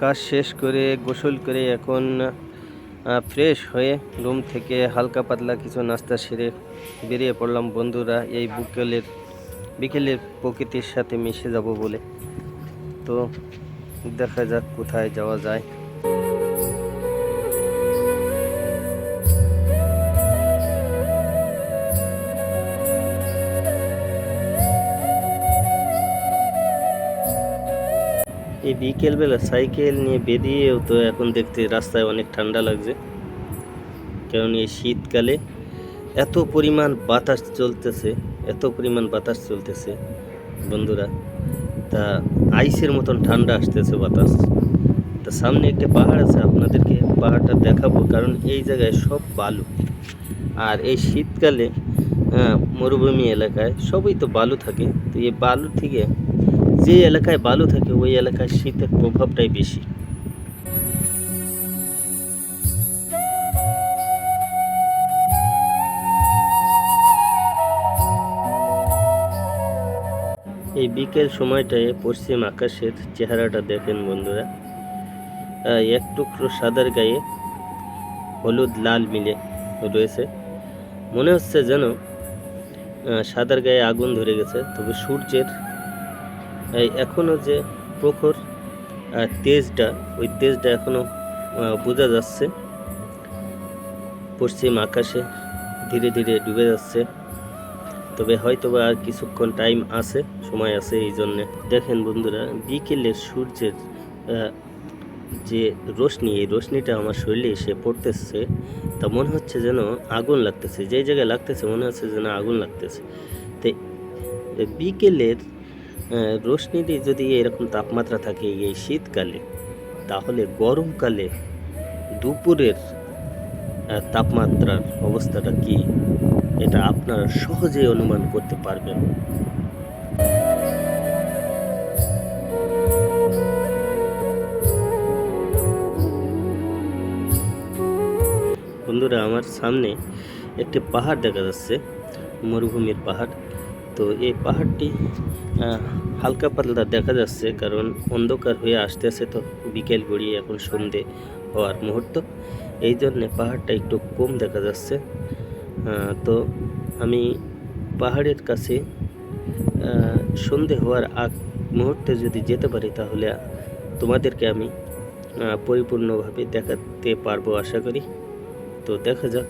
কাজ শেষ করে গোসল করে এখন ফ্রেশ হয়ে রুম থেকে হালকা পাতলা কিছু নাস্তা সেরে বেরিয়ে পড়লাম। বন্ধুরা, এই বিকেলের বিকেলের প্রকৃতির সাথে মিশে যাব বলে। তো দেখা যাক কোথায় যাওয়া যায়। এই বিকেলবেলা সাইকেল নিয়ে বেরিয়েও তো এখন দেখতে রাস্তায় অনেক ঠান্ডা লাগছে। কারণ এই শীতকালে এত পরিমাণ বাতাস চলতেছে, এত পরিমাণ বাতাস চলতেছে, বন্ধুরা। তা আইসের মতন ঠান্ডা আসতেছে বাতাস। তা সামনে একটা পাহাড় আছে, আপনাদেরকে পাহাড়টা দেখাবো, কারণ এই জায়গায় সব বালু। আর এই শীতকালে মরুভূমি এলাকায় সবই তো বালু থাকে। তো এই বালু থেকে যে এলাকায় বালু থাকে, ওই এলাকায় শীতের প্রভাবটাই বেশি। এই বিকেল সময়টায় পশ্চিম আকাশের চেহারাটা দেখেন বন্ধুরা। এক টুকরো সাদার গায়ে হলুদ লাল মিলে রয়েছে। মনে হচ্ছে যেন সাদার গায়ে আগুন ধরে গেছে, তবে সূর্যের এই এখনও যে প্রখর তেজটা, ওই তেজটা এখনও বোঝা যাচ্ছে। পশ্চিম আকাশে ধীরে ধীরে ডুবে যাচ্ছে। তবে হয়তো বা আর কিছুক্ষণ টাইম আছে, সময় আছে এই জন্যে। দেখেন বন্ধুরা, বিকেলের সূর্যের যে রোশনি, এই রোশনিটা আমার শরীরে এসে পড়তেছে, তা মনে হচ্ছে যেন আগুন লাগতেছে। যেই জায়গায় লাগতেছে, মনে হচ্ছে যেন আগুন লাগতেছে। তো বিকেলের আহ, রোশনিতে যদি এরকম তাপমাত্রা থাকে এই শীতকালে তাহলে গরমকালে দুপুরের তাপমাত্রার অবস্থাটা কি? এটা আপনারা সহজেই অনুমান করতে পারবেন। বন্ধুরা আমার সামনে একটি পাহাড় দেখা যাচ্ছে মরুভূমির পাহাড়। তো এই পাহাড়টি হালকা পাতলা দেখা যাচ্ছে কারণ অন্ধকার হয়ে আসতেছে তো বিকেল গড়িয়ে এখন সন্ধে হওয়ার মুহূর্ত। এই জন্যে পাহাড়টা একটু কম দেখা যাচ্ছে। তো আমি পাহাড়ের কাছে সন্ধে হওয়ার আগ মুহূর্তে যদি যেতে পারি তাহলে তোমাদেরকে আমি পরিপূর্ণভাবে দেখাতে পারব আশা করি। তো দেখা যাক।